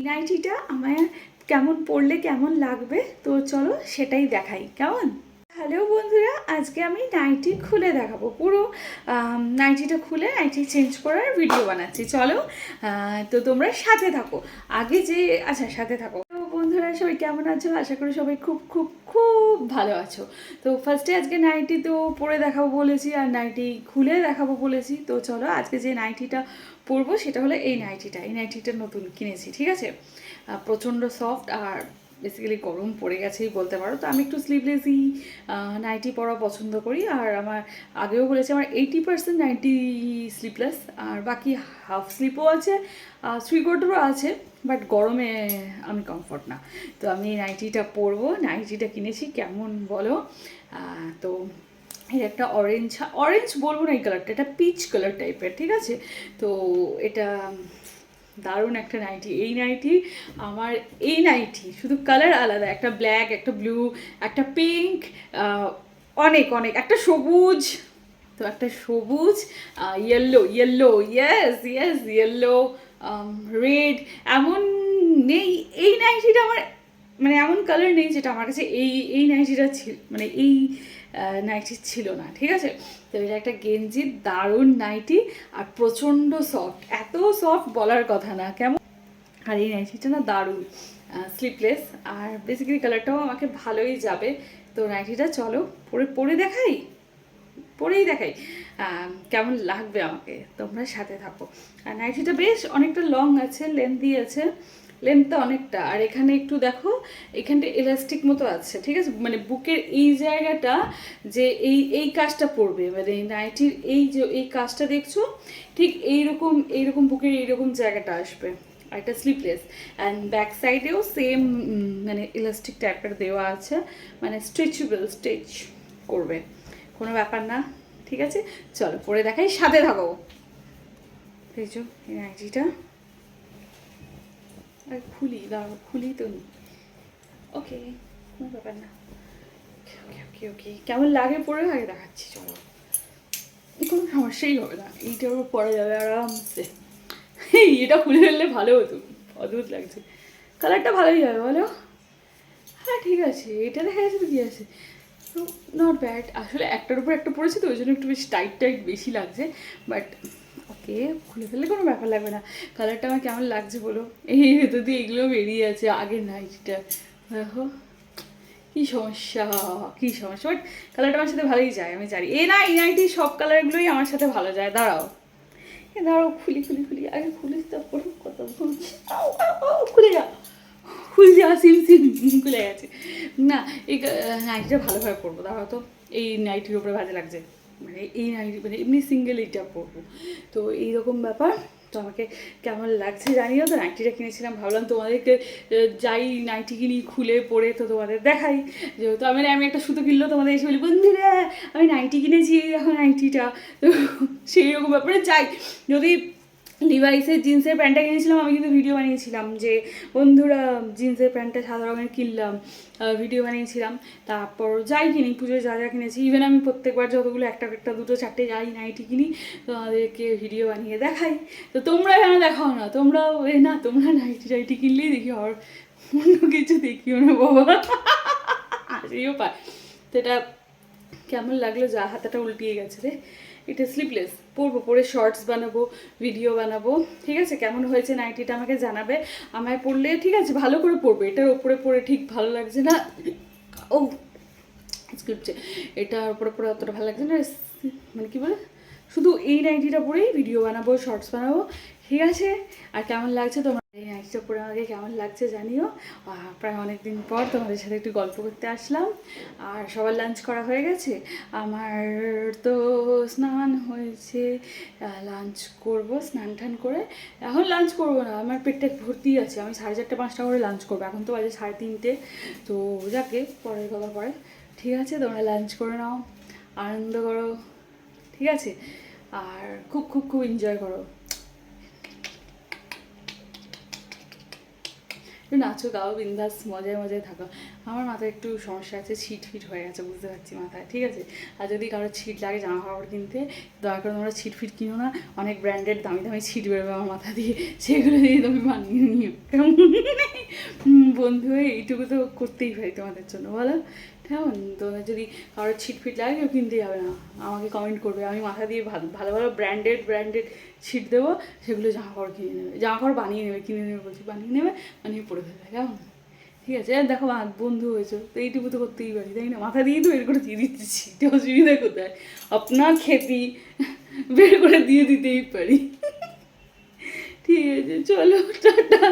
এই নাইটিটা আমার কেমন পড়লে কেমন লাগবে? তো চলো সেটাই দেখাই। কেমন? হ্যালো বন্ধুরা, আজকে আমি নাইটি খুলে দেখাবো। পুরো নাইটিটা খুলে নাইটি চেঞ্জ করার ভিডিও বানাচ্ছি। চলো তো তোমরা সাথে থাকো। আগে যে আচ্ছা সাথে থাকো। বন্ধুরা, সবাই কেমন আছো? আশা করি সবাই খুব খুব খুব ভালো আছো। তো ফার্স্টে আজকে নাইটি তো পরে দেখাবো বলেছি আর নাইটি খুলে দেখাবো বলেছি। তো চলো আজকে যে নাইটিটা পরবো সেটা হলো এই নাইটিটা এই নাইটিটা নতুন কিনেছি, ঠিক আছে? প্রচণ্ড সফট আর বেসিক্যালি গরম পড়ে গেছেই বলতে পারো। তো আমি একটু স্লিভলেসই নাইটি পরা পছন্দ করি। আর আমার আগেও বলেছি, আমার এইটি পার্সেন্ট নাইটি স্লিপলেস আর বাকি হাফ স্লিপও আছে থ্রি কোয়ার্টারও আছে বাট গরমে আমি কমফর্ট না। তো আমি নাইটিটা পরবো। নাইটিটা কিনেছি, কেমন বলো? তো এর একটা অরেঞ্জ অরেঞ্জ বলব না এই কালারটা এটা পিচ কালার টাইপের ঠিক আছে? তো এটা দারুণ একটা নাইটি এই নাইটি আমার এই নাইটি শুধু কালার আলাদা, একটা ব্ল্যাক একটা ব্লু একটা পিঙ্ক অনেক অনেক। একটা সবুজ, তো একটা সবুজ yellow yellow yes yes yellow red এমন নেই। এই নাইটিটা আমার মানে এমন কালার নেই যেটা আমার কাছে এই এই নাইটিটা ছিল মানে এই নাইটি ছিল না, ঠিক আছে? তো এটা একটা গেঞ্জি, দারুণ নাইটি আর প্রচণ্ড সফট এত সফট বলার কথা না, কেমন? আর এই নাইটিটা না দারুণ স্লিপলেস আর বেসিক্যালি কালারটাও আমাকে ভালোই যাবে। তো নাইটিটা চলো, পরে পরে দেখাই। পরেই দেখাই। কেমন লাগবে আমাকে? তোমরা সাথে থাকো। আর নাইটিটা বেশ অনেকটা লং আছে লেন্থি আছে। লেন্থটা অনেকটা। আর এখানে একটু দেখো, এখানটা ইলাস্টিক মতো আছে, ঠিক আছে? মানে বুকের এই জায়গাটা যে এই এই কাজটা পড়বে মানে নাইটির এই যে, এই কাজটা দেখছ, ঠিক এইরকম এইরকম বুকের এইরকম জায়গাটা আসবে। আর এটা স্লিপলেস অ্যান্ড ব্যাক সাইডেও সেম মানে ইলাস্টিক টাইপের দেওয়া আছে মানে স্ট্রেচেবল স্টেচ করবে। কোনো ব্যাপার না, ঠিক আছে? চলো, পরে দেখাই, সাথে থাকো। দেখছ এই নাইটিটা। আর খুলি দাঁড়াও খুলি তো নি ওকে কোনো ব্যাপার না ওকে ওকে ওকে কেমন লাগে পরে আগে দেখাচ্ছি চলো কোনো সমস্যাই হবে না এইটার উপর পরা যাবে আরামসে এই এটা খুলে ফেললে ভালো হতো অদ্ভুত লাগছে কালারটা ভালোই হবে বলো হ্যাঁ ঠিক আছে, এটা দেখা যাচ্ছে কী আছে? নট ব্যাড আসলে একটার উপর একটা পড়েছে তো, ওই জন্য একটু বেশি টাইট টাইট বেশি লাগছে বাট ওকে খুলে ফেললে কোনো ব্যাপার লাগবে না। কালারটা আমার কেমন লাগছে বলো? এই ভেতর দিয়ে এগুলো বেরিয়ে আছে আগের নাইটটা দেখো কী সমস্যা কী সমস্যা। বাট কালারটা আমার সাথে ভালোই যায় আমি জানি। এ না এই নাইটি সব কালারগুলোই আমার সাথে ভালো যায় দাঁড়াও। এ দাঁড়াও খুলি খুলি খুলি। আগে খুলি তারপর আউ, খুলে যা। খুলে যা সিম সিম। খুলে গেছে। না এই নাইটিটা ভালোভাবে পরবো দাঁড়াও তো। এই নাইটির উপরে ভালো লাগছে। মানে এই নাইটি মানে এমনি সিঙ্গেল এইটা পরবো। তো এইরকম ব্যাপার। তো আমাকে কেমন লাগছে জানি জানিও তো? নাইটিটা কিনেছিলাম, ভাবলাম তোমাদেরকে যাই নাইটি কিনি, খুলে পরে তো তোমাদের দেখাই। যেহেতু আমি আমি একটা সুতো কিনলো তোমাদের এসে বলি, বন্ধুরা, আমি নাইটি কিনেছি এখন নাইটিটা। তো সেই রকম ব্যাপারে যাই যদি লিভাইসের জিন্সের প্যান্টটা কিনেছিলাম, আমি কিন্তু ভিডিও বানিয়েছিলাম যে, বন্ধুরা, জিন্সের প্যান্টটা সাদা রঙের কিনলাম ভিডিও বানিয়েছিলাম। তারপর যাই কিনি, পুজোয় যা যা কিনেছি ইভেন আমি প্রত্যেকবার যতগুলো একটা একটা, দুটো, চারটে যাই নাইটি কিনি তোমাদেরকে ভিডিও বানিয়ে দেখাই। তো তোমরা কেন দেখাও না, তোমরাও এ না, তোমরা নাইটি টাইটি কিনলেই দেখি আর অন্য কিছু দেখিও না, বাবা। হাসিও পায়। এটা কেমন লাগল? যা, হাতাটা উল্টিয়ে গেছে রে। এটা স্লিপলেস পরবো পরে শর্টস বানাবো ভিডিও বানাবো। ঠিক আছে? কেমন হয়েছে নাইটিটা আমাকে জানাবে। আমায় পড়লে, ঠিক আছে, ভালো করে পরবে এটার ওপরে পরে ঠিক ভালো লাগছে না। ও স্ক্রিপ্টে এটার ওপরে পরে অতটা ভালো লাগছে না। মানে কি বলে? শুধু এই নাইটিটা পরেই ভিডিও বানাবো শর্টস বানাবো। ঠিক আছে? আর কেমন লাগছে তোমার এই নাইটিটা আমাকে কেমন লাগছে জানিও। প্রায় অনেক দিন পর তোমাদের সাথে একটু গল্প করতে আসলাম। আর সবার লাঞ্চ করা হয়ে গেছে। আমার তো স্নান হয়েছে। লাঞ্চ করব, স্নান টান করে। এখন লাঞ্চ করব না, আমার পেটটা ভর্তি আছে। আমি সাড়ে চারটে, পাঁচটা করে লাঞ্চ করব। এখন তো বাজে সাড়ে তিনটে। তো যাকে, পরের কথা পরে। ঠিক আছে, তোমরা লাঞ্চ করে নাও। আনন্দ করো। ঠিক আছে? আর খুব খুব খুব এনজয় করো। নাচো, গাও, বিন্দাস, মজায় মজায় থাকো। আমার মাথায় একটু সমস্যা আছে ছিট ফিট হয়ে গেছে, বুঝতে পারছি মাথায়, ঠিক আছে? আর যদি কারও ছিট লাগে জামা কাপড় কিনতে, দয়া করে তোমরা ছিট ফিট কিনো না। অনেক ব্র্যান্ডেড দামি দামি ছিট বেরোবে আমার মাথা দিয়ে, সেগুলো দিয়ে তুমি বানিয়ে নিও। কেমন? বন্ধু হয়ে এইটুকু তো করতেই পারি তোমাদের জন্য, বলো? কেমন? তোমাদের যদি কারোর ছিট ফিট লাগে, কেউ কিনতে যাবে না। আমাকে কমেন্ট করবে। আমি মাথা দিয়ে ভালো ভালো ভালো ব্র্যান্ডেড ব্র্যান্ডেড ছিট দেবো, সেগুলো জামা কাপড় কিনে নেবে। জামা কাপড় বানিয়ে নেবে, কিনে নেবে বলছি, বানিয়ে নেবে, বানিয়ে পরে ফেলবে, কেমন? ঠিক আছে? দেখো বন্ধু হয়েছে। তো এইটুকু তো করতেই পারি, তাই না? মাথা দিয়েই তো বের করে দিয়ে দিচ্ছি। তো অসুবিধা কোথায়? আপনার খেতি বের করে দিয়ে দিতেই পারি। ঠিক আছে, চলো, টাটা।